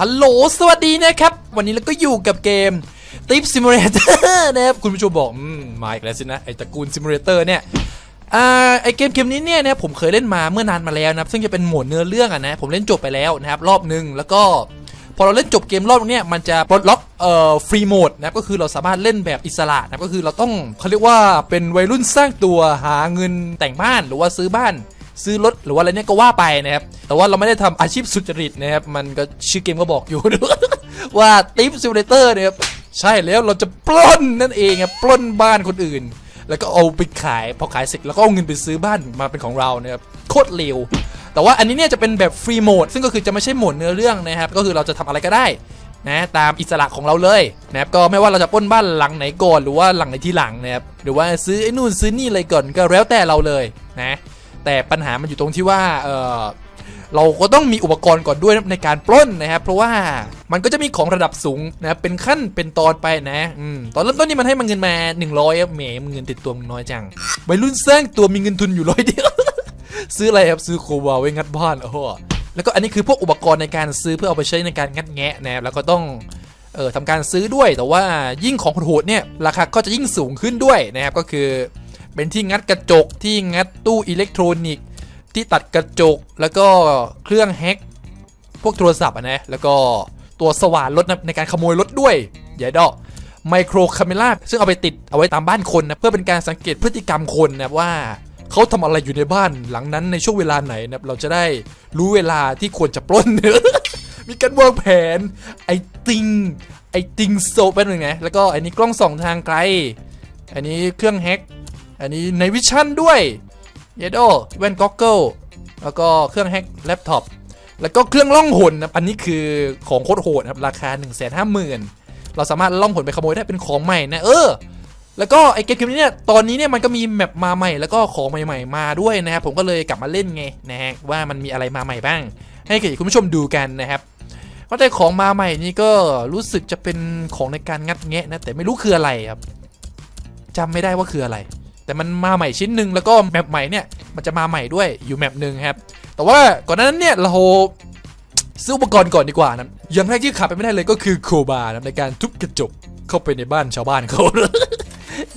ฮัลโหลสวัสดีนะครับ วันนี้เราก็อยู่กับเกม t i p Simulator นะครับคุณผู้ชมบอกอมมาอีกแล้วสินะไอตระกูล Simulator เนี่ยอ่าไอเกมเกมนี้เนี่ยนะผมเคยเล่นมาเมื่อนานมาแล้วนะครับ ซึ่งจะเป็นโหมดเนื้อเรื่องอะนะผมเล่นจบไปแล้วนะครับ รอบหนึ่งแล้วก็พอเราเล่นจบเกมรอบนี้มันจะปลดล็อกเอ่อฟรีโหมดนะครับก็คือเราสามารถเล่นแบบอิสระนะครับก็คือเราต้องเขาเรียกว่าเป็นวัยรุ่นสร้างตัวหาเงินแต่งบ้านหรือว่าซื้อบ้าน ซื้อรถหรือว่าอะไรเนี่ยก็ว่าไปนะครับแต่ว่าเราไม่ได้ทำอาชีพสุจริตนะครับมันก็ชื่อเกมก็บอกอยู่ว่าติปซิมูเลเตอร์นี่ยครับใช่แล้วเราจะปล้นนั่นเองครับปล้นบ้านคนอื่น แล้วก็เอาไปขายพอขายเสร็จแล้วก็เอาเงินไปซื้อบ้านมาเป็นของเรานะครับโคตรเร็วแต่ว่าอันนี้เนี่ยจะเป็นแบบฟรีโหมดซึ่งก็คือจะไม่ใช่โหมดเนื้อเรื่องนะครับก็คือเราจะทำอะไรก็ได้นะตามอิสระของเราเลยนะครับก็ไม่ว่าเราจะปล้นบ้านหลังไหนก่อนหรือว่าหลังไหนที่หลังนะครับหรือว่าซื้อไอ้นู่นซื้อนี่อะไรก่อนก็แล้วแต่เราเลยนะ แต่ปัญหามันอยู่ตรงที่ว่าเออเราก็ต้องมีอุปกรณ์ก่อนด้วยในการปล้นนะครับเพราะว่ามันก็จะมีของระดับสูงนะเป็นขั้นเป็นตอนไปนะอืมตอนเริ่มต้นนี่มันให้มันเงินมา 100ครับแหมมึงเงินติดตัวมึงน้อยจังวัยรุ่นสร้างตัวมีเงินทุนอยู่ร้อยเดียวซื้ออะไรครับซื้อโคบาไว้งัดบ้านโอ้โหแล้วก็อันนี้คือพวกอุปกรณ์ในการซื้อเพื่อเอาไปใช้ในการงัดแงะนะครับแล้วก็ต้องเออทำการซื้อด้วยแต่ว่ายิ่งของโหดเนี่ยราคาก็จะยิ่งสูงขึ้นด้วยนะครับก็คือ เป็นที่งัดกระจกที่งัดตู้อิเล็กทรอนิกส์ที่ตัดกระจกแล้วก็เครื่องแฮกพวกโทรศัพท์นะแล้วก็ตัวสว่านรถในการขโมยรถด้วยอย่าดอกไมโครคาเมล่าซึ่งเอาไปติดเอาไว้ตามบ้านคนนะเพื่อเป็นการสังเกตพฤติกรรมคนนะว่าเขาทำอะไรอยู่ในบ้านหลังนั้นในช่วงเวลาไหนนะเราจะได้รู้เวลาที่ควรจะปล้นมีการวางแผนไอติงไอติงโซเป็นยังไงแล้วก็อันนี้กล้องส่องทางไกล อันนี้เครื่องแฮก อันนี้ในวิชั่นด้วยเยโดแว่นก็อกเกิลแล้วก็เครื่องแฮกแล็ปท็อปแล้วก็เครื่องล่องหนนะอันนี้คือของโคตรโหดนะครับ ราคา 1 5 0 0 0 0 เราสามารถล่องหนไปขโมยได้เป็นของใหม่นะ เออ แล้วก็ไอเกมนี้เนี่ย ตอนนี้เนี่ยมันก็มีแมปมาใหม่ แล้วก็ของใหม่ๆมาด้วยนะครับ ผมก็เลยกลับมาเล่นไงนะฮะว่ามันมีอะไรมาใหม่บ้าง ให้คุณผู้ชมดูกันนะครับก็แต่ของมาใหม่นี่ก็รู้สึกจะเป็นของในการงัดแงะนะแต่ไม่รู้คืออะไรครับจำไม่ได้ว่าคืออะไร แต่มันมาใหม่ชิ้นหนึ่งแล้วก็แมปใหม่เนี่ยมันจะมาใหม่ด้วยอยู่แมปหนึ่งครับ แต่ว่าก่อนนั้นเนี่ยเราซื้ออุปกรณ์ก่อนดีกว่านะอย่างแรกที่ขาดไปไม่ได้เลยก็คือโคบานะในการทุบกระจกเข้าไปในบ้านชาวบ้านเขา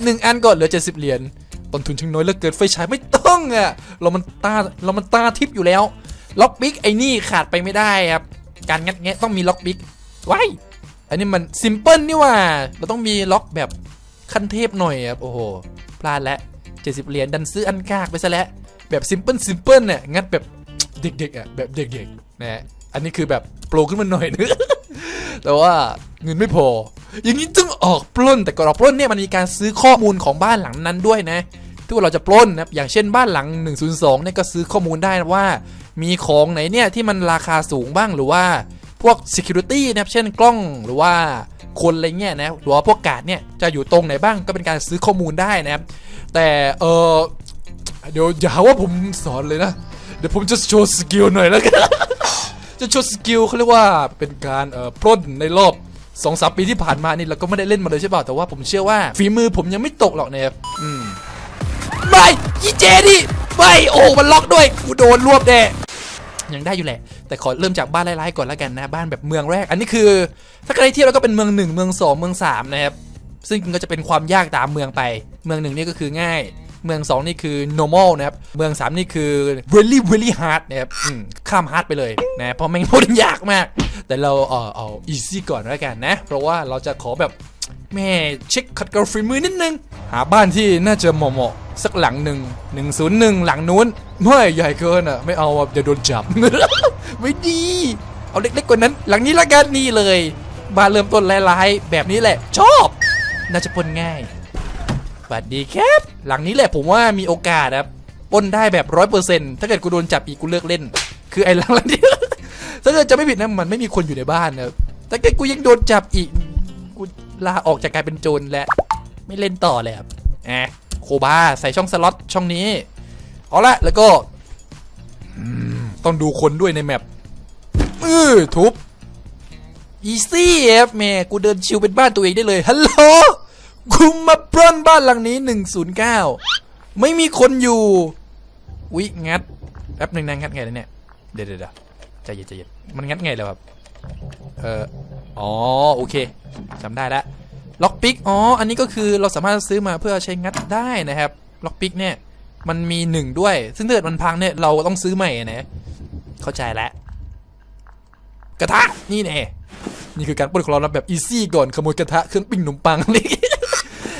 หนึ่งอันก่อนเหลือ70เหรียญต้นทุนช่างน้อยเหลือเกินไฟฉายไม่ต้องอะเรามันตาเรามันตาทิพย์อยู่แล้วล็อกบิ๊กไอ้นี่ขาดไปไม่ได้ครับการงัดแงะต้องมีล็อกบิ๊กไว้อันนี้มันซิมเพิลนี่ว่า เราต้องมีล็อกแบบขั้นเทพหน่อยครับโอ้โห พลาดแล้ว70 เหรียญดันซื้ออันกากไปซะแล้วแบบซิมเพิลซิมเพิลเนี่ยงัดแบบเด็กๆอะแบบเด็กๆนะฮะอันนี้คือแบบโปรขึ้นมาหน่อยนึงแต่ว่าเงินไม่พอ อย่างนี้ต้องออกปล้นแต่ก่อนออกปล้นเนี่ยมันมีการซื้อข้อมูลของบ้านหลังนั้นด้วยนะที่ว่าเราจะปล้นนะอย่างเช่นบ้านหลัง 102เนี่ยก็ซื้อข้อมูลได้ว่า มีของไหนเนี่ยที่มันราคาสูงบ้างหรือว่าพวก security นะครับเช่นกล้องหรือว่า คนอะไรเงี้ยนะหรือว่าพวกกาดเนี่ยจะอยู่ตรงไหนบ้างก็เป็นการซื้อข้อมูลได้นะครับ แต่เออเดี๋ยวอย่าว่าผมสอนเลยนะ เดี๋ยวผมจะโชว์สกิลหน่อยแล้วกันจะโชว์สกิลเขาเรียกว่าเป็นการเอ่อปล้นในรอบสองสามปีที่ผ่านมานี่เราก็ไม่ได้เล่นมาเลยใช่เปล่าแต่ว่าผมเชื่อว่าฝีมือผมยังไม่ตกหรอกเนี่ยอืมไม่ยี่เจดิไม่โอ้มันล็อกด้วยกูโดนรวบแน่ ยังได้อยู่แหละ แต่ขอเริ่มจากบ้านไร้ๆก่อนแล้วกันนะ บ้านแบบเมืองแรก อันนี้คือ ถ้าใครเที่ยวแล้วก็เป็นเมืองหนึ่งเมืองสองเมืองสามนะครับ ซึ่งก็จะเป็นความยากตามเมืองไป เมืองหนึ่งนี่ก็คือง่าย เมือง2นี่คือ normal นะครับ เมือง3นี่คือ really really hard นะครับข้าม hard ไปเลยนะเพราะแม่งพูดยากมาก แต่เราเออเอา easy ก่อนแล้วกันนะ เพราะว่าเราจะขอแบบ แม่เช็คขัดเกลาฝีมือนิดนึง หาบ้านที่น่าจะเหมาะๆสักหลังหนึ่ง101หนึ่งหลังนู้นไม่ใหญ่เกินอะ ไม่เอาอะเดี๋ยวโดนจับ ไม่ดี เอาเล็กๆกว่านั้น หลังนี้ละกันนี่เลย บ้านเริ่มต้นร้ายๆแบบนี้แหละ ชอบ น่าจะปนง่ายสวัสดีครับ หลังนี้แหละผมว่ามีโอกาสครับปนได้แบบร้อยเปอร์เซ็นต์ถ้าเกิดกูโดนจับอีกกูเลิกเล่น คือไอ้หลังนี้ถ้าเกิดจะไม่ผิดนะมันไม่มีคนอยู่ในบ้านนะถ้าเกิดกูยังโดนจับอีก ลาออกจากการเป็นโจรแล้วไม่เล่นต่อเลยครับแอะโคบาใส่ช่องสล็อตช่องนี้ เอาละแล้วก็ต้องดูคนด้วยในแมปเออทุบอีซี่ครับแม่กูเดินชิวเป็นบ้านตัวเองได้เลยฮัลโหลกูมาปล้นบ้านหลังนี้ 109 ไม่มีคนอยู่วิงัดแป๊บหนึ่งนะงัดไงเนี่ยเดี๋ยวเดี๋ยวเดี๋ยวใจเย็นใจเย็นมันงัดไงแล้วครับ เออ อ๋อโอเคจำได้แล้วล็อกปิกอ๋ออันนี้ก็คือเราสามารถซื้อมาเพื่อใช้งัดได้นะครับล็อกปิกเนี่ยมันมีหนึ่งด้วย ซึ่งถ้าเกิดมันพังเนี่ยเราต้องซื้อใหม่นะเข้าใจแล้วกระทะนี่แน่นี่คือการปล้นของเราแบบอีซี่ก่อนขโมยกระทะเครื่องปิ้งขนมปัง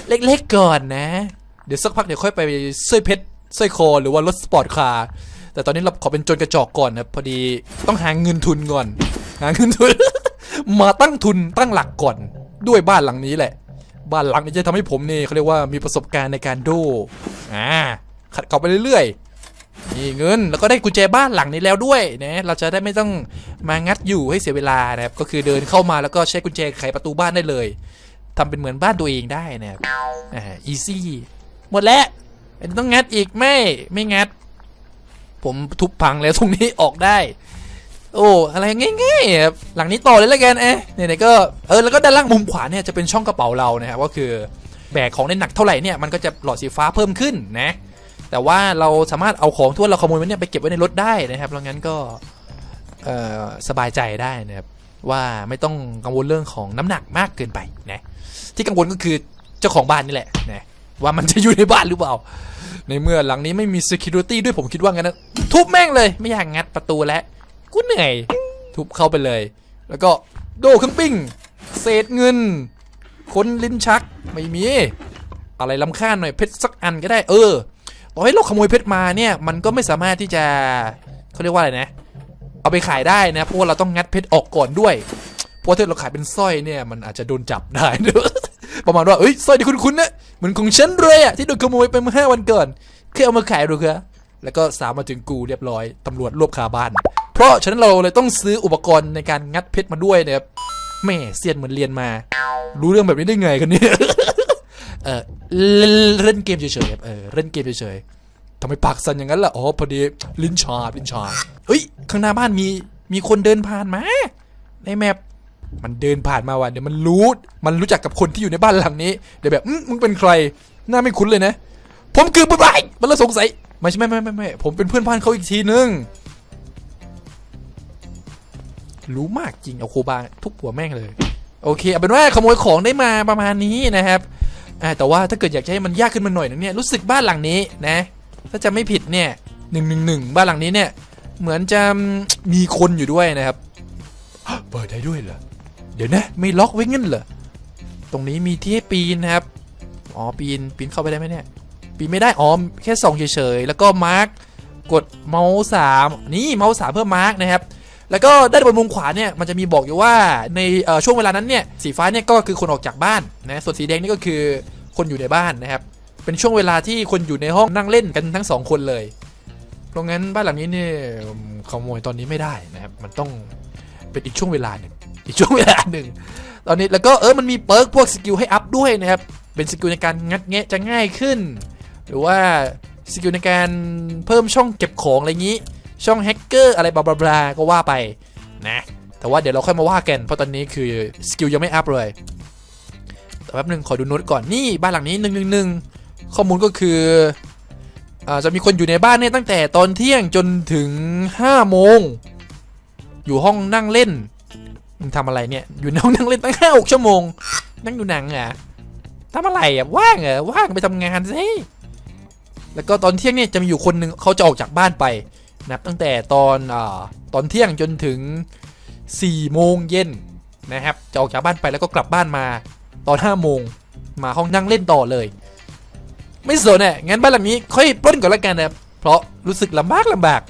เล็กๆก่อนนะ เดี๋ยวสักพักเดี๋ยวค่อยไปสร้อยเพชรสร้อยคอหรือว่ารถสปอร์ตคาร์แต่ตอนนี้เราขอเป็นจรกระจอกก่อนนะพอดีต้องหาเงินทุนก่อน หาเงินทุน มาตั้งทุนตั้งหลักก่อนด้วยบ้านหลังนี้แหละ บ้านหลังนี้จะทำให้ผมนี่เขาเรียกว่ามีประสบการณ์ในการโดอ่าขัดเกลาไปเรื่อยๆนี่เงินแล้วก็ได้กุญแจบ้านหลังนี้แล้วด้วยนะเราจะได้ไม่ต้องมางัดอยู่ให้เสียเวลานะครับก็คือเดินเข้ามาแล้วก็ใช้กุญแจไขประตูบ้านได้เลยทำเป็นเหมือนบ้านตัวเองได้นะครับอ่า easy หมดแล้วไม่ต้องงัดอีกไม่ไม่งัด ผมทุบพังแล้วตรงนี้ออกได้ โอ้อะไรง่ายๆครับหลังนี้ต่อเลยล้วกันเอ๊ะไหนๆก็เออแล้วก็ด้านล่างมุมขวาเนี่ยจะเป็นช่องกระเป๋าเรานะครับก็คือแบกของได้หนักเท่าไหร่เนี่ยมันก็จะหลอดสีฟ้าเพิ่มขึ้นนะแต่ว่าเราสามารถเอาของที่วเราขโมยมาเนี่ยไปเก็บไว้ในรถได้นะครับแล้วงั้นก็เออสบายใจได้นะครับว่าไม่ต้องกังวลเรื่องของน้ำหนักมากเกินไปนะที่กังวลก็คือเจ้าของบ้านนี่แหละนะว่ามันจะอยู่ในบ้านหรือเปล่า ในเมื่อหลังนี้ไม่มี security ด้วยผมคิดว่างั้นนะทุบแม่งเลยไม่อยากงัดประตูแล้ว กูเหนื่อย ทุบเข้าไปเลย แล้วก็โดเครื่องปิ้ง เศษเงิน คนลิ้นชักไม่มี อะไรลำค่าหน่อยเพชรสักอันก็ได้ เออต่อให้เราขโมยเพชรมาเนี่ย มันก็ไม่สามารถที่จะเขาเรียกว่าอะไรนะ เอาไปขายได้นะเพราะว่าเราต้องงัดเพชรออกก่อนด้วยเพราะถ้าเราขายเป็นสร้อยเนี่ย มันอาจจะโดนจับได้ประมาณว่าเอ้ยสร้อยที่คุณๆนะเหมือนของฉันเลยอะที่โดนขโมยไปเมื่อห้าวันก่อนเคยเอามาขายดูครับแล้วก็สามมาถึงกูเรียบร้อยตำรวจรวบคาบ้าน ราะฉะนั้นเราเลยต้องซื้ออุปกรณ์ในการงัดเพชรมาด้วยนะครับแม่เซียนเหมือนเรียนมา รู้เรื่องแบบนี้ได้ไงกันเนี่ยเออเล่นเกมเฉยๆเออเล่นเกมเฉยๆทำไมปากสั่นอย่างนั้นล่ะอ๋อพอดีลิ้นชาลิ้นชาเฮ้ยข้างหน้าบ้านมีมีคนเดินผ่านมาในแมปมันเดินผ่านมาว่ะเดี๋ยวมันรู้ มันรู้จักกับคนที่อยู่ในบ้านหลังนี้เดี๋ยวแบบมึงเป็นใครหน้าไม่คุ้นเลยนะ ผมคือบุญไรมันเลยสงสัยไม่ใช่ไม่ไม่ไม่ไม่ผมเป็นเพื่อนบ้านเขาอีกทีนึง รู้มากจริงเอาโคบาทุบหัวแม่งเลย โอเคเอาเป็นว่าขโมยของได้มาประมาณนี้นะครับอ่าแต่ว่าถ้าเกิดอยากจะให้มันยากขึ้นมาหน่อยนึงเนี่ยรู้สึกบ้านหลังนี้นะ ถ้าจะไม่ผิดเนี่ยหนึ่งหนึ่งหนึ่งบ้านหลังนี้เนี่ย เหมือนจะมีคนอยู่ด้วยนะครับเปิดได้ด้วยเหรอเดี๋ยวนะไม่ล็อกไว้งั้นเหรอตรงนี้มีที่ให้ปีนนะครับอ๋อปีนปีนเข้าไปได้ไหมเนี่ยปีนไม่ได้อ๋อแค่ส่องเฉยๆแล้วก็มาร์กกดเมาส์สามนี่เมาส์สามเพื่อมาร์กนะครับ แล้วก็ด้านบนมุมขวาเนี่ยมันจะมีบอกอยู่ว่าในช่วงเวลานั้นเนี่ยสีฟ้าเนี่ยก็คือคนออกจากบ้านนะส่วนสีแดงนี่ก็คือคนอยู่ในบ้านนะครับเป็นช่วงเวลาที่คนอยู่ในห้องนั่งเล่นกันทั้งสองคนเลยเพราะงั้นบ้านหลังนี้เนี่ยขโมยตอนนี้ไม่ได้นะครับมันต้องเป็นอีกช่วงเวลาหนึ่งอีกช่วงเวลาหนึ่งตอนนี้แล้วก็เออมันมีเปิร์กพวกสกิลให้อัพด้วยนะครับเป็นสกิลในการงัดแงะจะง่ายขึ้น หรือว่าสกิลในการเพิ่มช่องเก็บของอะไรอย่างนี้ ช่องแฮกเกอร์อะไรบลาบลาก็ว่าไปนะแต่ว่าเดี๋ยวเราค่อยมาว่ากันเพราะตอนนี้คือสกิลยังไม่อัพเลยแป๊บนึงขอดูโน้ตก่อนนี่บ้านหลังนี้หนึ่งหนึ่งหนึ่งข้อมูลก็คืออาจะมีคนอยู่ในบ้านเนี่ยตั้งแต่ตอนเที่ยงจนถึง5โมงอยู่ห้องนั่งเล่นทำอะไรเนี่ยอยู่ในห้องนั่งเล่นตั้งห้าหกชั่วโมง นั่งดูหนังอะทำอะไรอะว่างเหรอว่างไปทำงานสิแล้วก็ตอนเที่ยงเนี่ยจะมีอยู่คนหนึ่งเขาจะออกจากบ้านไป นะครับตั้งแต่ตอนอ่าตอนเที่ยงจนถึง 4 โมงเย็นนะครับจะออกจากบ้านไปแล้วก็กลับบ้านมาตอน 5 โมงมาห้องนั่งเล่นต่อเลย ไม่สนอะงั้นบ้านหลังนี้ค่อยปล้นก่อนละกันนะครับเพราะรู้สึกลำบากลำบาก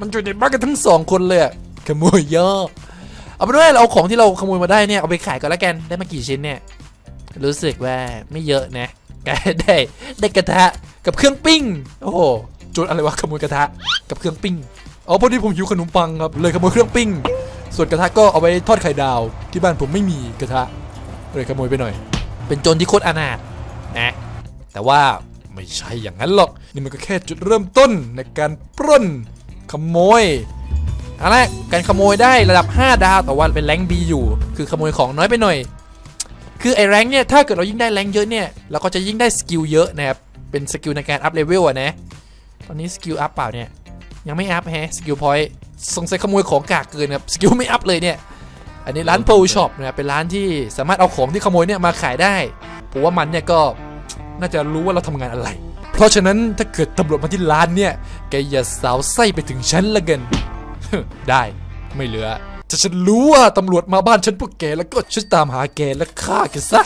มันอยู่ในบ้านกันทั้งสองคนเลยขโมยเยอะเอาเป็นว่าเราเอาของที่เราขโมยมาได้เนี่ยเอาไปขายก่อนละกันได้มากี่ชิ้นเนี่ยรู้สึกว่าไม่เยอะนะก็ได้ได้กระทะกับเครื่องปิ้ง โอ้โห จุดอะไรวะขโมยกระทะกับเครื่องปิ้งอ๋อพอดีผมหิวขนมปังครับเลยขโมยเครื่องปิ้ง ส่วนกระทะก็เอาไปทอดไข่ดาว ที่บ้านผมไม่มีกระทะเลยขโมยไปหน่อย เป็นโจรที่โคตรอนาถนะ แต่ว่าไม่ใช่อย่างนั้นหรอก นี่มันก็แค่จุดเริ่มต้นในการปล้นขโมยอาละการขโมยได้ระดับ 5 ดาวแต่ว่าเป็นแรงบีอยู่ คือขโมยของน้อยไปหน่อย คือไอ้แรงเนี่ยถ้าเกิดเรายิ่งได้แรงเยอะเนี่ยเราก็จะยิ่งได้สกิลเยอะนะครับเป็นสกิลในการอัพเลเวลอะนะ ตอนนี้สกิลอัพเปล่าเนี่ย ยังไม่อัพแฮะสกิลพอยต์สงสัยขโมยของกากเกินครับสกิลไม่อัพเลยเนี่ย อันนี้ร้านโปรช็อปนะครับเป็นร้านที่สามารถเอาของที่ขโมยเนี่ยมาขายได้ผมว่ามันเนี่ยก็น่าจะรู้ว่าเราทำงานอะไร เพราะฉะนั้นถ้าเกิดตำรวจมาที่ร้านเนี่ยแกอย่าสาวไส้ไปถึงฉันละกันได้ไม่เหลือจะฉันรู้ว่าตำรวจมาบ้านฉันพวกแกแล้วก็ฉันตามหาแกแล้วฆ่าแกซะ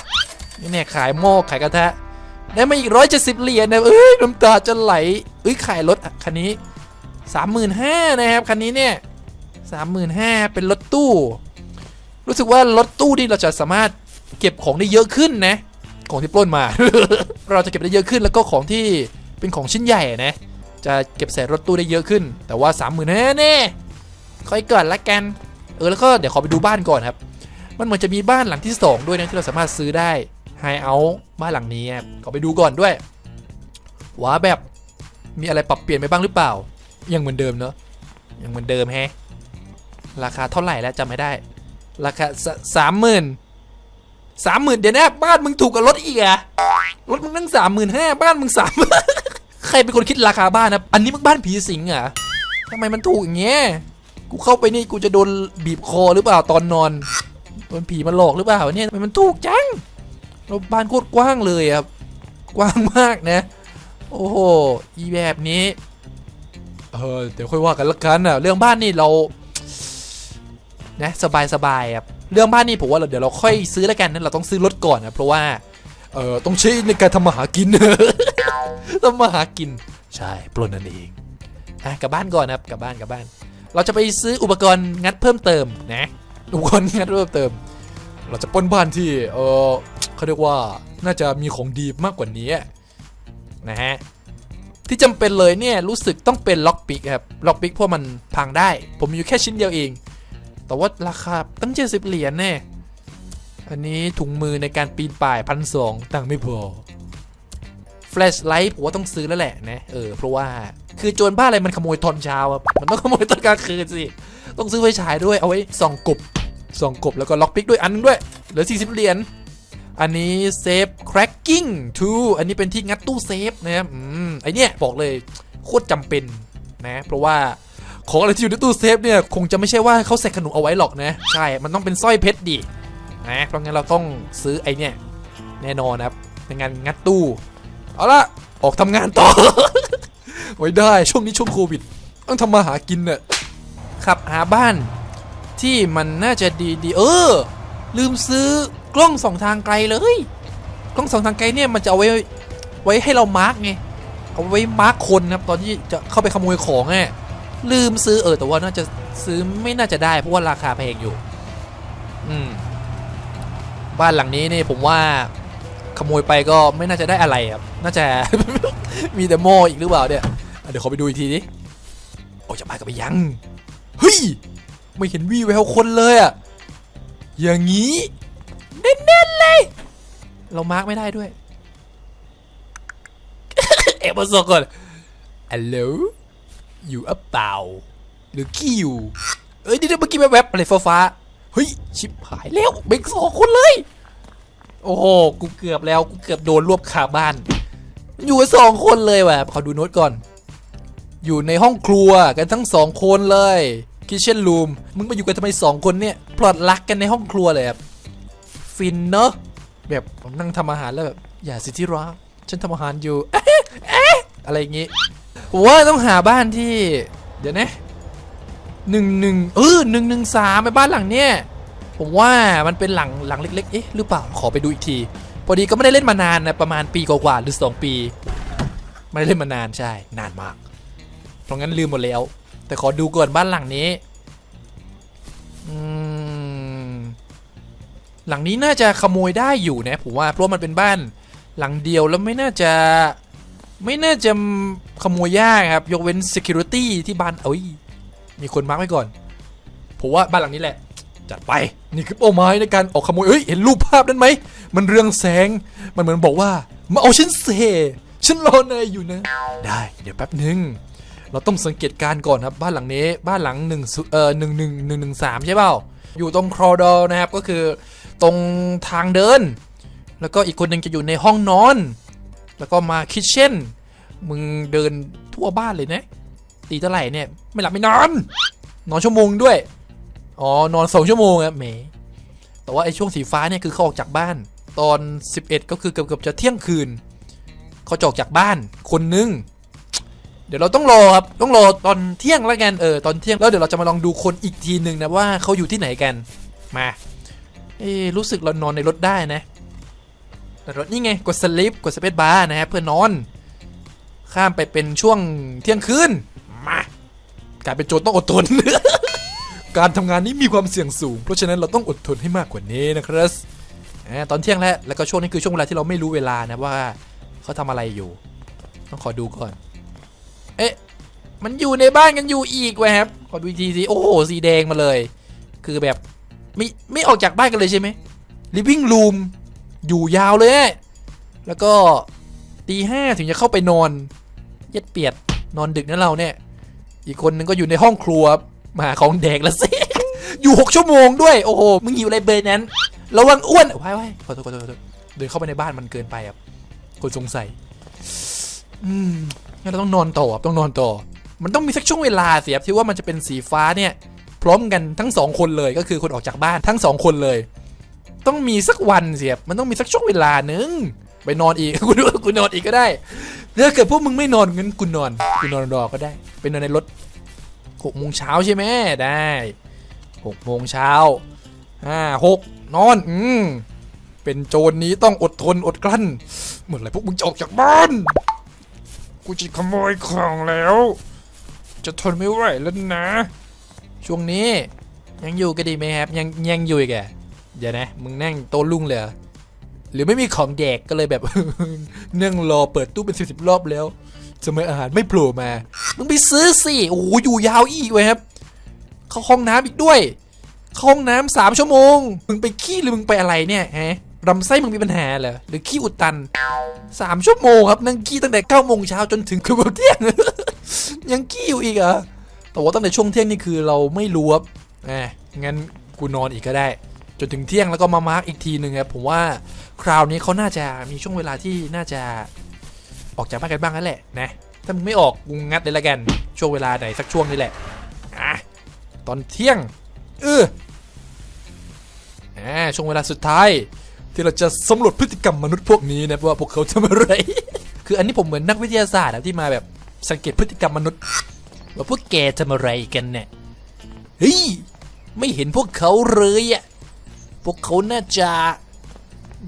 นี่เนี่ยขายหม้อขายกระทะ ได้มาอีกร้อยเจ็ดสิบเหรียญนะเอ้ยน้ำตาจะไหลเอ้ยขายรถคันนี้สามหมื่นห้านะครับคันนี้เนี่ยสามหมื่นห้าเป็นรถตู้ รู้สึกว่ารถตู้นี่เราจะสามารถเก็บของได้เยอะขึ้นนะ ของที่ปล้นมา เราจะเก็บได้เยอะขึ้นแล้วก็ของที่เป็นของชิ้นใหญ่นะ จะเก็บใส่รถตู้ได้เยอะขึ้น แต่ว่าสามหมื่นแน่แน่ค่อยก่อนละกัน เออแล้วก็เดี๋ยวขอไปดูบ้านก่อนครับ มันเหมือนจะมีบ้านหลังที่ 2 ด้วยนะที่เราสามารถซื้อได้ไฮเอา บ้านหลังนี้ครับขอไปดูก่อนด้วยว่าแบบมีอะไรปรับเปลี่ยนไปบ้างหรือเปล่า ยังเหมือนเดิมเนอะยังเหมือนเดิมแฮะราคาเท่าไหร่แล้วจำไม่ได้ ราคาสามหมื่นสามหมื่นเดี๋ยวนะบ้านมึงถูกกับรถอีกอะรถมึงตั้งสามหมื่นห้าบ้านมึงสามใครเป็นคนคิดราคาบ้านนะอันนี้มึงบ้านผีสิงเหรอทำไมมันถูกอย่างเงี้ยกูเข้าไปนี่กูจะโดนบีบคอหรือเปล่าตอนนอนโดนผีมาหลอกหรือเปล่าเนี่ยทำไมมันถูกจัง เราบ้านโคตรกว้างเลยอะกว้างมากนะ โอ้โห อีแบบนี้ เออ เดี๋ยวค่อยว่ากันละกันอะเรื่องบ้านนี่เรานะสบายสบายครับ เรื่องบ้านนี่ผมว่าเราเดี๋ยวเราค่อยซื้อแล้วกันนะเราต้องซื้อรถก่อนนะเพราะว่า เออต้องใช้ในการทำมาหากินทำมาหากิน ใช่ปล้นนั่นเองอะกลับบ้านก่อนนะครับกลับบ้านกลับบ้าน เราจะไปซื้ออุปกรณ์งัดเพิ่มเติมนะอุปกรณ์งัดเพิ่มเติม เราจะป้นบ้านที่เออเขาเรียกว่าน่าจะมีของดีมากกว่านี้นะฮะที่จำเป็นเลยเนี่ยรู้สึกต้องเป็นล็อกปิกครับล็อกปิกเพราะมันพังได้ ผมมีอยู่แค่ชิ้นเดียวเอง แต่ว่าราคาตั้ง70เหรียญแน่อันนี้ถุงมือในการปีนป่ายพันสองตังค์ไม่พอแฟลชไลท์ผมว่าต้องซื้อแล้วแหละนะเออเพราะว่าคือโจรบ้าอะไรมันขโมยตอนเช้าอะมันต้องขโมยตอนกลางคืนสิต้องซื้อไฟฉายด้วยเอาไว้ส่องกบ สองกบแล้วก็ล็อกปิกด้วยอันนึงด้วย เหลือ 40 เหรียญ อันนี้เซฟ cracking 2อันนี้เป็นที่งัดตู้เซฟนะครับอืมไอเนี้ยบอกเลยโคตรจำเป็นนะ เพราะว่าของอะไรที่อยู่ในตู้เซฟเนี่ย คงจะไม่ใช่ว่าเขาใส่ขนมเอาไว้หรอกนะ ใช่ มันต้องเป็นสร้อยเพชรดินะเพราะงั้นเราต้องซื้อไอเนี่ยแน่นอนครับในงานงัดตู้ เอาละออกทำงานต่อ ไว้ได้ช่วงนี้ช่วงโควิด ต้องทำมาหากินเน่ะขับหาบ้าน ที่มันน่าจะดีดีเออ ลืมซื้อกล้องสองทางไกลเลย กล้องสองทางไกลเนี่ยมันจะเอาไว้ไว้ให้เรามาร์กไงเอาไว้มาร์กคนครับตอนที่จะเข้าไปขโมยของไงลืมซื้อเออแต่ว่าน่าจะซื้อไม่น่าจะได้เพราะว่าราคาแพงอยู่ อืม บ้านหลังนี้นี่ผมว่าขโมยไปก็ไม่น่าจะได้อะไรครับ น่าจะมีแต่หม้ออีกหรือเปล่าเนี่ย เดี๋ยวขอไปดูอีกทีดิโอ้จะไปกับไปยัง เฮ้ย ไม่เห็นวี่แววคนเลยอะอย่างนี้เน้นๆเลย เรามาร์กไม่ได้ด้วย เอ็มาสก่อนฮัลโหลอยู่อัปเปล่าหรือขี้อยู่ เอ้ยนี่เมื่อกี้แวบๆอะไรฟ้าฟ้าๆเฮ้ย ชิบหายแล้วเบงสองคนเลย โอ้โหกูเกือบแล้ว กูเกือบโดนรวบคาบ้าน อยู่สองคนเลยว่ะขอดูโน้ตก่อน อยู่ในห้องครัวกันทั้งสองคนเลย คิเช่นรูมมึงมาอยู่กันทำไมสองคนเนี่ยพลอดรักกันในห้องครัวเลยแบบฟินเนอะแบบผมนั่งทำอาหารแล้วแบบอย่าสิที่รักฉันทำอาหารอยู่อะไรอย่างงี้ผมว่าต้องหาบ้านที่ เดี๋ยวนะหนึ่งหนึ่งเออหนึ่งหนึ่งสามไปบ้านหลังเนี้ยผมว่ามันเป็นหลังหลังเล็ก ๆ เอ๊ะหรือเปล่าขอไปดูอีกทีพอดีก็ไม่ได้เล่นมานานนะประมาณปีกว่าๆหรือ 2 ปี ไม่ได้เล่นมานานใช่ นานมาก เพราะงั้นลืมหมดแล้ว แต่ขอดูก่อนบ้านหลังนี้หลังนี้น่าจะขโมยได้อยู่นะผมว่าเพราะมันเป็นบ้าน หลังเดียวแล้วไม่น่าจะไม่น่าจะขโมยยากครับ ยกเว้น security ที่บ้านเอ้ยมีคนมาร์กไว้ก่อนผมว่าบ้านหลังนี้แหละ จัดไปนี่คือเป้าหมายในการออกขโมยเอ้ยเห็นรูปภาพนั้นไหมมันเรืองแสงมันเหมือนบอกว่า มาเอาฉันเซฉันรอนายอยู่นะ ได้เดี๋ยวแป๊บหนึ่ง เราต้องสังเกตการก่อนครับบ้านหลังนี้บ้านหลังหนึ่งเอ่อหนึ่งหนึ่งหนึ่งหนึ่งสามใช่เปล่าอยู่ตรงครอดอนะครับก็คือตรงทางเดิน แล้วก็อีกคนหนึ่งจะอยู่ในห้องนอน แล้วก็มาคิทเช่นมึงเดินทั่วบ้านเลยนะตีเท่าไหร่เนี่ยไม่หลับไม่นอนนอนชั่วโมงด้วยอ๋อนอนสองชั่วโมงครับแหมแต่ว่าไอ้ช่วงสีฟ้าเนี่ยคือเขาออกจากบ้าน ตอน 11 ก็คือเกือบเกือบจะเที่ยงคืนเขาจอกจากบ้านคนนึง เดี๋ยวเราต้องรอครับต้องรอตอนเที่ยงแล้วกันเออตอนเที่ยงแล้วเดี๋ยวเราจะมาลองดูคนอีกทีหนึ่งนะว่าเขาอยู่ที่ไหนกันมาเอ๊ะรู้สึกเรานอนในรถได้นะแต่รถนี่ไงกดสลิปกดสเปซบาร์นะฮะเพื่อนอน ข้ามไปเป็นช่วงเที่ยงคืนมากลายเป็นโจรต้องอดทน การทำงานนี้มีความเสี่ยงสูง เพราะฉะนั้นเราต้องอดทนให้มากกว่านี้นะครับตอนเที่ยงแล้วแล้วก็ช่วงนี้คือช่วงเวลาที่เราไม่รู้เวลานะว่าเขาทำอะไรอยู่ ต้องขอดูก่อน เอ๊ะ มันอยู่ในบ้านกันอยู่อีกเว้ยครับ ขอดูอีกทีสิ โอ้โห สีแดงมาเลย คือแบบ ไม่ไม่ออกจากบ้านกันเลยใช่ไหม living room อยู่ยาวเลย แล้วก็ตีห้าถึงจะเข้าไปนอน เย็ดเปียดนอนดึกนะเราเนี่ย อีกคนนึงก็อยู่ในห้องครัวมาของแดกแล้วสิ อยู่หกชั่วโมงด้วย โอ้โห มึงหิวอะไรเบอร์นั้น ระวังอ้วนว้ายว้ายขอโทษขอโทษขอโทษเดินเข้าไปในบ้านมันเกินไปครับ คนสงสัย อืม งั้นเราต้องนอนต่อครับต้องนอนต่อ มันต้องมีสักช่วงเวลาเสิครับที่ว่ามันจะเป็นสีฟ้าเนี่ย พร้อมกันทั้งสองคนเลยก็คือคนออกจากบ้านทั้งสองคนเลย ต้องมีสักวันเสิครับมันต้องมีสักช่วงเวลาหนึ่งไปนอนอีกกูดูกูนอนอีกก็ได้ถ้าเกิดพวกมึงไม่นอนงั้นกูนอนกูนอนรอก็ได้ไปนอนในรถหกโมงเช้าใช่ไหมได้หกโมงเช้าห้าหกนอนอืมเป็นโจรนี้ต้องอดทนอดกลั้นเหมื่อไรพวกมึงจะออกจากบ้าน กูจะขโมยของแล้ว จะทนไม่ไหวแล้วนะ ช่วงนี้ยังอยู่กันดีไหมครับ ยังยังอยู่อีกอะเดี๋ยวนะ มึงนั่งโตลุงเลยหรอหรือไม่มีของแดกก็เลยแบบนั่งรอเปิดตู้เป็นสิบสิบรอบแล้วทำไมอาหารไม่โผล่มา มึงไปซื้อสิ โอ้โหอยู่ยาวอีกเว้ยครับ เข้าห้องน้ำอีกด้วย เข้าห้องน้ำสามชั่วโมง มึงไปขี้หรือมึงไปอะไรเนี่ยฮะ ลำไส้มึงมีปัญหาเหรอหรือขี้อุดตันสามชั่วโมงครับนั่งขี้ตั้งแต่เก้าโมงเช้าจนถึงเกือบเที่ยง ยังขี้อยู่อีกเหรอแต่ว่าตั้งแต่ช่วงเที่ยงนี่คือเราไม่รู้ครับแหมงั้นกูนอนอีกก็ได้ จนถึงเที่ยงแล้วก็มามาร์กอีกทีหนึ่งครับผมว่าคราวนี้เขาน่าจะมีช่วงเวลาที่น่าจะออกจากบ้านกันบ้างนั่นแหละนะถ้ามึงไม่ออกกูงัดเลยละกัน ช่วงเวลาไหนสักช่วงนี่แหละอะตอนเที่ยงเอออ่าช่วงเวลาสุดท้าย ที่เราจะสำรวจพฤติกรรมมนุษย์พวกนี้นะว่าพวกเขาทำอะไร คืออันนี้ผมเหมือนนักวิทยาศาสตร์อะที่มาแบบสังเกตพฤติกรรมมนุษย์ ว่าพวกแกทำอะไรกันเนี่ยเฮ้ยไม่เห็นพวกเขาเลยอะพวกเขาน่าจะ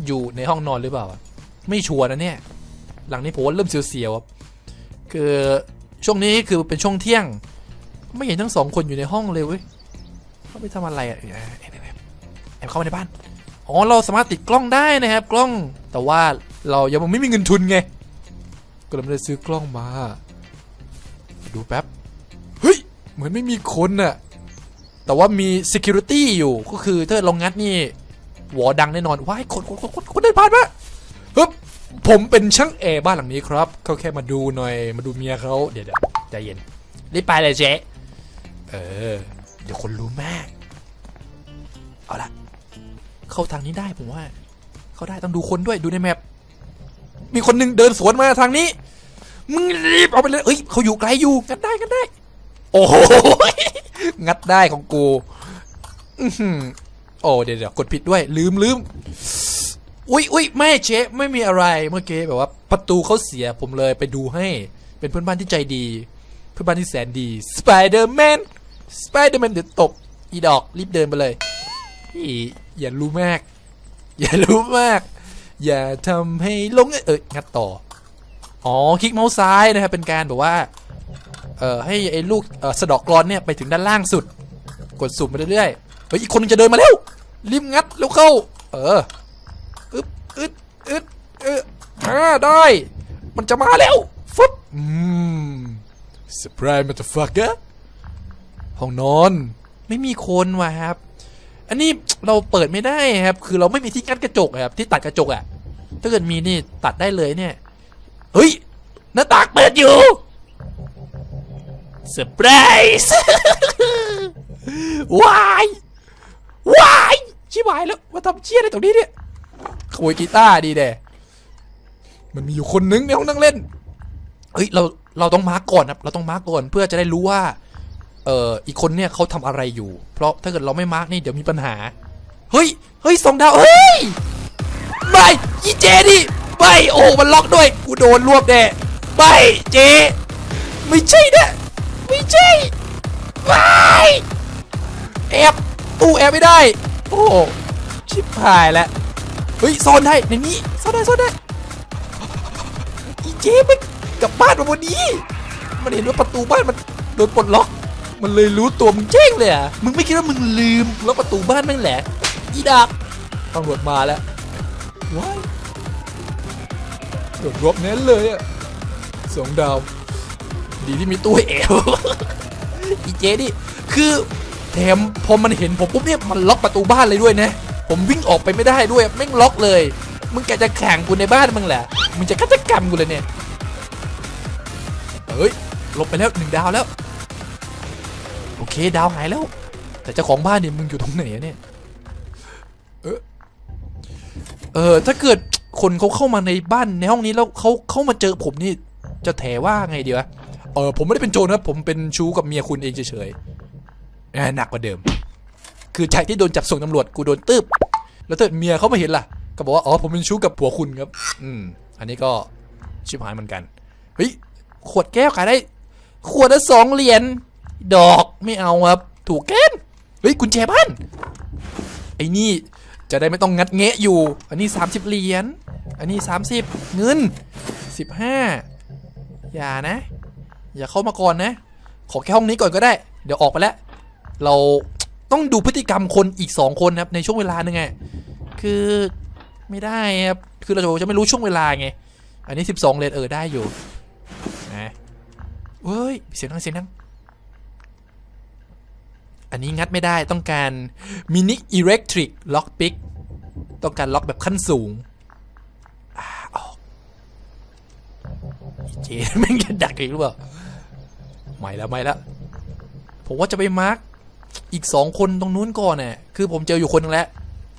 อยู่ในห้องนอนหรือเปล่า ไม่ชัวร์นะเนี่ย หลังนี้ผมว่าเริ่มเสียวๆครับคือช่วงนี้คือเป็นช่วงเที่ยง ไม่เห็นทั้งสองคนอยู่ในห้องเลยเว้ยเขาไปทำอะไรอะแอบแอบแอบแอบเข้ามาในบ้าน อ๋อเราสามารถติดกล้องได้นะครับ กล้องแต่ว่าเรายังไม่มีเงินทุนไง ก็เลยไม่ได้ซื้อกล้องมา ดูแป๊บ เฮ้ย เหมือนไม่มีคนน่ะ แต่ว่ามี security อยู่ก็คือถ้าเรางัดนี่หัวดังแน่นอนว้ายคนคนคนคนคนเดินผ่านมาฮึบผมเป็นช่างแอร์บ้านหลังนี้ครับเขาแค่มาดูหน่อยมาดูเมียเขาเดี๋ยวเดี๋ยวใจเย็นรีบไปเลยเจ๊เออ เดี๋ยวคนรู้แมากเอาละ เข้าทางนี้ได้ผมว่า เข้าได้ต้องดูคนด้วยดูในแมปมีคนหนึ่งเดินสวนมาทางนี้มึงรีบเอาไปเลยเอ้ยเขาอยู่ไกลอยู่งัดได้งัดได้ โอ้โหงัดได้ของกูอื้อหือโอ้เดี๋ยวเดี๋ยวกดผิดด้วย ลืมลืมอุ้ยอุ้ยไม่เจ๊ไม่มีอะไรเมื่อกี้แบบว่า ประตูเขาเสียผมเลยไปดูให้ เป็นเพื่อนบ้านที่ใจดี เพื่อนบ้านที่แสนดีสไปเดอร์แมนสไปเดอร์แมนเดี๋ยวตบอีดอกรีบเดินไปเลย อีอย่ารู้มาก อย่ารู้มาก อย่าทำให้ลงเอ้ยงัดต่อ อ๋อคลิกเมาส์ซ้ายนะครับเป็นการแบบว่าเอ่อให้ไอ้ลูกเอ่อสะดอกกรอนเนี่ยไปถึงด้านล่างสุด กดสุ่มไปเรื่อยๆเฮ้ยอีกคนนึงจะเดินมาแล้วรีบงัดแล้วเข้า เอออึ๊บอึดอึดเอออ่าได้ มันจะมาแล้วฟึบอืมเซอร์ไพรส์มาตฟักเกอร์ห้องนอน ไม่มีคนว่ะครับ อันนี้เราเปิดไม่ได้ครับ คือเราไม่มีที่กั้นกระจกครับ ที่ตัดกระจกอะถ้าเกิดมีนี่ตัดได้เลยเนี่ย เฮ้ย หน้าต่างเปิดอยู่เซอร์ไพรส์วายวายชิบหายแล้วมาทำเชี่ยอะไรตรงนี้เนี่ยขโมยกีตาร์ดีเดมันมีอยู่คนนึงในห้องนั่งเล่น เฮ้ยเราเราต้องมาร์กก่อนครับ เราต้องมาร์กก่อนเพื่อจะได้รู้ว่า เอ่ออีกคนเนี่ยเขาทำอะไรอยู่ เพราะถ้าเกิดเราไม่มาร์กนี่เดี๋ยวมีปัญหา เฮ้ย เฮ้ยสองดาว เฮ้ย ไม่อีเจดิไม่โอ้มันล็อกด้วย กูโดนรวบแน่ไม่เจ ไม่ใช่นะไม่ใช่ไม่แอบตู้แอบไม่ได้ โอ้ชิบหายแล้วเฮ้ยซ่อนได้ในนี้ซ่อนได้ซ่อนได้อีเจมันกลับบ้านมาวันนี้ มันเห็นว่าประตูบ้านมันโดนปลดล็อก มันเลยรู้ตัวมึงแจ้งเลยอะมึงไม่คิดว่ามึงลืมล็อกประตูบ้านแม่งแหละอีดักตำรวจมาแล้วว้ายโดนรวบเน้นเลยอะสองดาว ดีที่มีตู้ให้แอวอีเจดิคือแถมพอมันเห็นผมปุ๊บเนี่ยมันล็อกประตูบ้านเลยด้วยนะ ผมวิ่งออกไปไม่ได้ด้วยแม่งล็อกเลย มึงแกจะแข่งกูในบ้านมึงแหละมึงจะฆาตกรรมกูเลยเนี่ยเฮ้ยลบไปแล้วหนึ่งดาวแล้ว โอเค ดาวหายแล้ว แต่เจ้าของบ้านเนี่ยมึงอยู่ตรงไหนเนี่ยเออเออถ้าเกิดคนเขาเข้ามาในบ้านในห้องนี้แล้วเขาเข้ามาเจอผมนี่จะแถว่าไงดีวะเออผมไม่ได้เป็นโจรนะผมเป็นชู้กับเมียคุณเองเฉยๆแหนักกว่าเดิม คือชายที่โดนจับส่งตำรวจกูโดนตืบแล้วถ้าเมียเขามาเห็นล่ะ ก็บอกว่าอ๋อผมเป็นชู้กับผัวคุณครับ อืม อันนี้ก็ชิบหายเหมือนกันเฮ้ยขวดแก้วขายได้ ขวดละสองเหรียญ ดอกไม่เอาครับถูกเกนเฮ้ยกุญแจบ้านไอ้นี่จะได้ไม่ต้องงัดแงะอยู่ อันนี้ 30 เหรียญ อันนี้ 30 เงิน 15 อย่านะ อย่าเข้ามาก่อนนะ ขอแค่ห้องนี้ก่อนก็ได้ เดี๋ยวออกไปแล้ว เราต้องดูพฤติกรรมคนอีก 2 คนครับในช่วงเวลาหนึงไง คือไม่ได้ครับ คือเราจะไม่รู้ช่วงเวลาไง อันนี้ 12เหรียญเออได้อยู่ นะเฮ้ย เสียงดังเสียงดัง อันนี้งัดไม่ได้ต้องการมินิอิเล็กทริกล็อกปิกต้องการล็อกแบบขั้นสูงอ่าอกเจแม่งจะดักอีกหรือเปล่าไม่แล้วไม่แล้วผมว่าจะไปมาร์กอีกสองคนตรงนู้นก่อนน่ะคือผมเจออยู่คนนึงแล้ว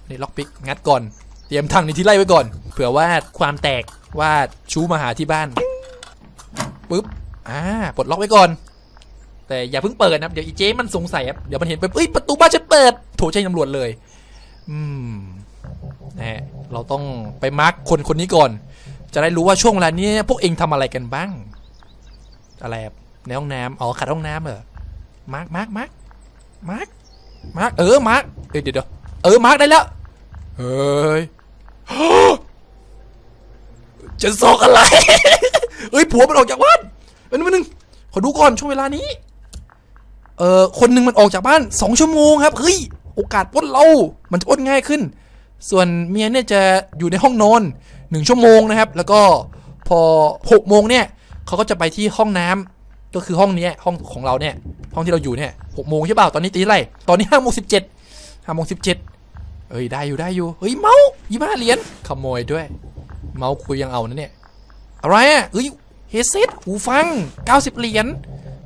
นี่ล็อกปิกงัดก่อน เตรียมทางในที่ไล่ไว้ก่อน เผื่อว่าความแตกว่าชู้มาหาที่บ้านปุ๊บอ่าปลดล็อกไว้ก่อน แต่อย่าเพิ่งเปิดนะครับเดี๋ยวอีเจ๊มันสงสัยเดี๋ยวมันเห็นไปเอ้ยประตูบ้านฉันเปิดโทรแจ้งตำรวจเลย อืมนะฮะเราต้องไปมาร์กคนคนนี้ก่อน จะได้รู้ว่าช่วงเวลานี้พวกเองทำอะไรกันบ้าง อะไรในห้องน้ำอ๋อขัดห้องน้ำเหรอมาร์กมาร์กมาร์กมาร์กมาร์กเออมาร์กเดี๋ยวเดี๋ยวเออมาร์กได้แล้วเฮ้ยจะซอกอะไรเฮ้ยผัวมันออกจากบ้านเป็นงนึงขอดูก่อนช่วงเวลานี้ เอ่อคนหนึ่งมันออกจากบ้านสองชั่วโมงครับเฮ้ยโอกาสปล้นเรา มันจะปล้นง่ายขึ้น ส่วนเมียเนี่ยจะอยู่ในห้องนอนหนึ่งชั่วโมงนะครับ แล้วก็พอหกโมงเนี่ยเขาก็จะไปที่ห้องน้ำก็คือห้องนี้ห้องของเราเนี่ยห้องที่เราอยู่เนี่ยหกโมงใช่เปล่าตอนนี้ตีไรตอนนี้ห้าโมงสิบเจ็ดห้าโมงสิบเจ็ดเอ้ยได้อยู่ได้อยู่เฮ้ยเมายี่ห้าเหรียญขโมยด้วย เมาคุยยังเอานะเนี่ยอะไรอะเอ้ยเฮดเซตหูฟัง90เหรียญ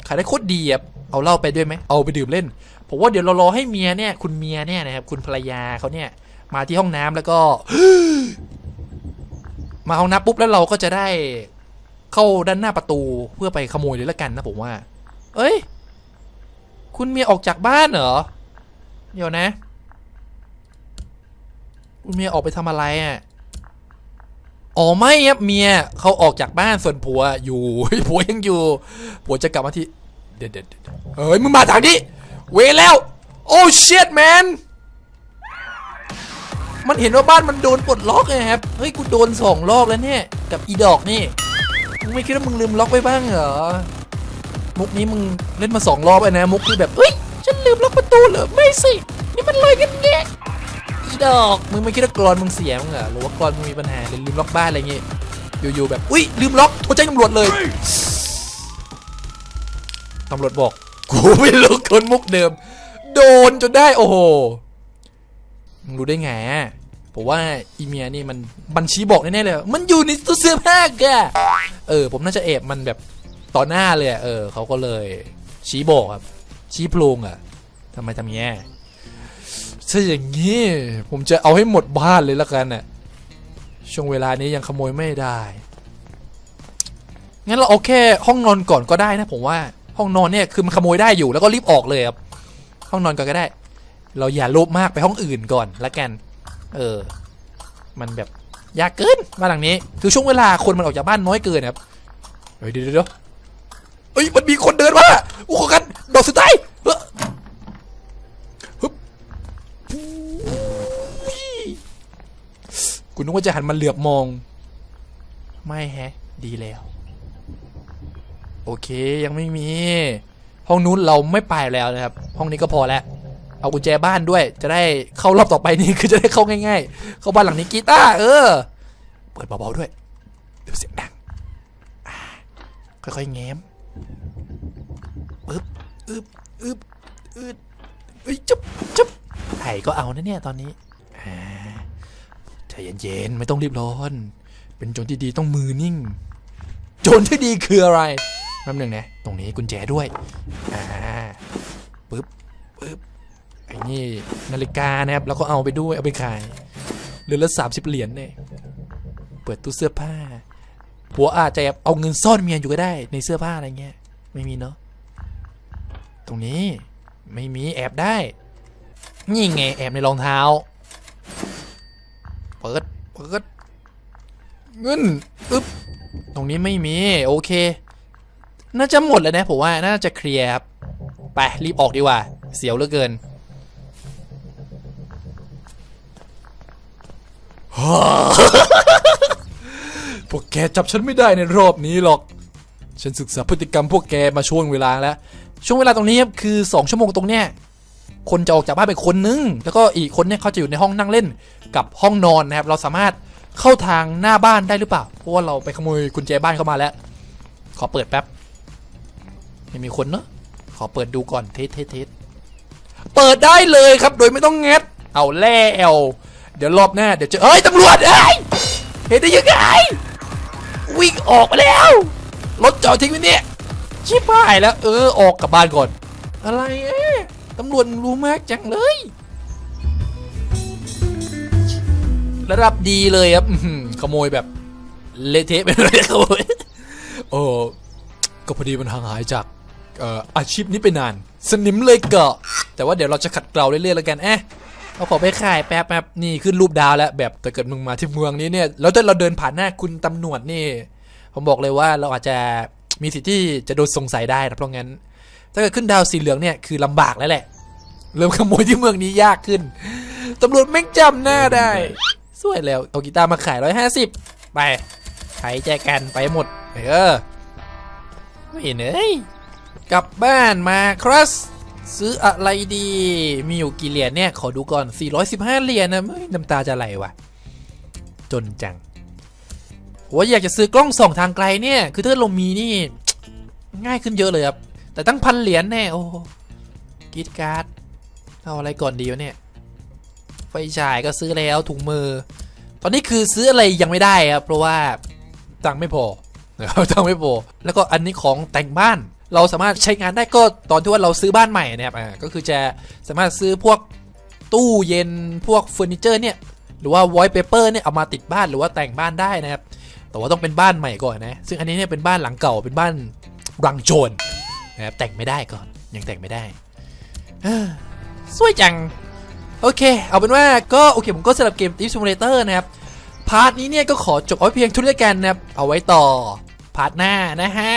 ขายได้โคตรดีอะ เอาเหล้าไปด้วยไหมเอาไปดื่มเล่น ผมว่าเดี๋ยวเรารอให้เมียเนี่ย คุณเมียเนี่ยนะครับคุณภรรยาเขาเนี่ย มาที่ห้องน้ำแล้วก็ มาห้องน้ำปุ๊บแล้วเราก็จะได้เข้าด้านหน้าประตูเพื่อไปขโมยเลยละกันนะผมว่า เอ้ย คุณเมียออกจากบ้านเหรอ เดี๋ยวนะ คุณเมียออกไปทำอะไรอะอ๋อไม่ครับเมียเขาออกจากบ้านส่วนผัวอยู่ผัวยังอยู่ผัวจะกลับมาที่ เด็ดเด็ดเฮ้ยมึงมาทางนี้ เวแล้ว โอ้เชิดแมนมันเห็นว่าบ้านมันโดนปลดล็อกไงครับ เฮ้ย กูโดนสองรอบแล้วเนี่ย กับอีดอกนี่ มึงไม่คิดว่ามึงลืมล็อกไว้บ้างเหรอ มุกนี้มึงเล่นมาสองรอบแล้วนะ มุกคือแบบ เฮ้ย ฉันลืมล็อกประตูเหรอ ไม่สิ นี่มันลอยกันแงะอีดอก มึงไม่คิดว่ากรอนมึงเสียมึงเหรอ หรือว่ากรอนมึงมีปัญหาหรือลืมล็อกบ้านอะไรเงี้ยอยู่ๆแบบ อุ้ย ลืมล็อก โทรแจ้งตำรวจเลย ตำรวจบอก กูไม่รู้คนมุกเดิม โดนจนได้โอ้โหมึงรู้ได้ไงผมว่าอีเมียนี่มันบัญชีบอกแน่ๆเลย มันอยู่ในตู้เสื้อผ้าแกเออ ผมน่าจะเอบมันแบบต่อหน้าเลยเออเขาก็เลยชี้บอกครับ ชี้พลงอะทำไมทำแย่ถ้าอย่างนี้ผมจะเอาให้หมดบ้านเลยละกันน่ะช่วงเวลานี้ยังขโมยไม่ได้ งั้นเราเอาแค่ห้องนอนก่อนก็ได้นะผมว่า ห้องนอนเนี่ยคือมันขโมยได้อยู่แล้วก็รีบออกเลยครับห้องนอนก่อนก็ได้ เราอย่าโลภมากไปห้องอื่นก่อนละกัน เออ มันแบบยากเกินบ้านหลังนี้คือช่วงเวลาคนมันออกจากบ้านน้อยเกินครับเฮ้ยเดี๋ยวเดี๋ยวเดี๋ยวเอ้ยมันมีคนเดินมาโอ้กันดอกสุดท้ายเฮ้ยฮึบกูนึกว่าจะหันมาเหลือบมอง ไม่แฮะ ดีแล้ว โอเคยังไม่มี ห้องนู้นเราไม่ไปแล้วนะครับ ห้องนี้ก็พอแล้ว เอากุญแจบ้านด้วย จะได้เข้ารอบต่อไปนี่คือจะได้เข้าง่าย ๆ เข้าบ้านหลังนี้กีตาร์เออ เปิดเบาๆด้วยเดี๋ยวเสียงดังอ่าค่อยๆแง้มอึ๊บอึ๊บอึ๊บอึ๊บเอ้ยจุ๊บจุ๊บไห่ก็เอานะเนี่ยตอนนี้อ่าใจเย็นๆไม่ต้องรีบร้อน เป็นโจรที่ดีต้องมือนิ่ง โจรที่ดีคืออะไร แป๊บหนึ่งนะ ตรงนี้กุญแจด้วย อ่า ปึ๊บ ปึ๊บ ไอ้นี่นาฬิกานะครับ แล้วก็เอาไปด้วย เอาไปขาย เรือนละสามสิบเหรียญเนี่ย เปิดตู้เสื้อผ้า ผัวอาจจะเอาเงินซ่อนเมียอยู่ก็ได้ ในเสื้อผ้าอะไรเงี้ย ไม่มีเนาะ ตรงนี้ไม่มีแอบได้ นี่ไงแอบในรองเท้า เปิด เปิด เงิน อึ๊บ ตรงนี้ไม่มี โอเค น่าจะหมดแล้วนะผมว่าน่าจะเคลียร์ครับไปรีบออกดีกว่า เสียวเหลือเกินพวกแกจับฉันไม่ได้ในรอบนี้หรอก ฉันศึกษาพฤติกรรมพวกแกมาช่วงเวลาแล้ว ช่วงเวลาตรงนี้ครับคือ 2 ชั่วโมงตรงเนี้ยคนจะออกจากบ้านไปคนนึง แล้วก็อีกคนเนี่ยเขาจะอยู่ในห้องนั่งเล่นกับห้องนอนนะครับ เราสามารถเข้าทางหน้าบ้านได้หรือเปล่า เพราะว่าเราไปขโมยกุญแจบ้านเข้ามาแล้ว ขอเปิดแป๊บ ไม่มีคนเนอะขอเปิดดูก่อนเทสเทสเทสเปิดได้เลยครับ โดยไม่ต้องแงดเอาแล้วเดี๋ยวรอบหน้าเดี๋ยวจะเอ้ยตำรวจเอ้ยเห็นได้ยังไงวิ่งออกมาแล้วรถจอดทิ้งไว้เนี่ยชิบหายแล้ว เออออกกลับบ้านก่อน อะไรเอ๊ะตำรวจรู้มากจังเลย ระดับดีเลยครับขโมยแบบเละเทะไปเลยขโมยโอ้ก็พอดีมันห่างหายจาก อาชีพนี้ไปนาน สนิมเลยเกาะ แต่ว่าเดี๋ยวเราจะขัดเกลาเรื่อยๆแล้วกันเอ๊ะเอาขอไปขายแป๊บแป๊บนี่ขึ้นรูปดาวแล้วแบบแต่เกิดมึงมาที่เมืองนี้เนี่ยแล้วถ้าเราเดินผ่านหน้าคุณตำรวจนี่ ผมบอกเลยว่าเราอาจจะมีสิทธิ์ที่จะโดนสงสัยได้นะเพราะงั้น ถ้าเกิดขึ้นดาวสีเหลืองเนี่ยคือลำบากแล้วแหละ เริ่มขโมยที่เมืองนี้ยากขึ้นตำรวจแม่งจำหน้าได้สวยแล้วเอากีตาร์มาขายร้อยห้าสิบไปใช้แจกันไปหมดเออไม่เห็นเอ้ย กลับบ้านมาครัสซื้ออะไรดี มีอยู่กี่เหรียญเนี่ย ขอดูก่อน 415 เหรียญนะน้ำตาจะไหลว่ะ จนจังว่าอยากจะซื้อกล้องส่องทางไกลเนี่ย คือถ้าเรามีนี่ ง่ายขึ้นเยอะเลยครับ แต่ตั้งพันเหรียญแน่ โอ้กรีดการ์ด เอาอะไรก่อนดีวะเนี่ย ไฟฉายก็ซื้อแล้วถุงมือ ตอนนี้คือซื้ออะไรยังไม่ได้ครับ เพราะว่าตังไม่พอนะครับตังไม่พอ แล้วก็อันนี้ของแต่งบ้านเราสามารถใช้งานได้ก็ตอนที่ว่าเราซื้อบ้านใหม่นะครับอ่าก็คือจะสามารถซื้อพวกตู้เย็นพวกเฟอร์นิเจอร์เนี่ยหรือว่าวอ l เปเปอร์เนี่ยเอามาติดบ้านหรือว่าแต่งบ้านได้นะครับแต่ว่าต้องเป็นบ้านใหม่ก่อนนะซึ่งอันนี้เนี่ยเป็นบ้านหลังเก่าเป็นบ้านรังโจรนะครับแต่งไม่ได้ก่อนยังแต่งไม่ได้สวยจัง โอเค เอาเป็นว่าก็โอเค ผมก็สำหรับเกม Thief Simulator นะครับ พาร์ทนี้เนี่ยก็ขอจบเอาไว้เพียงทุกท่ากันนะครับ เอาไว้ต่อ พาร์ทหน้านะฮะ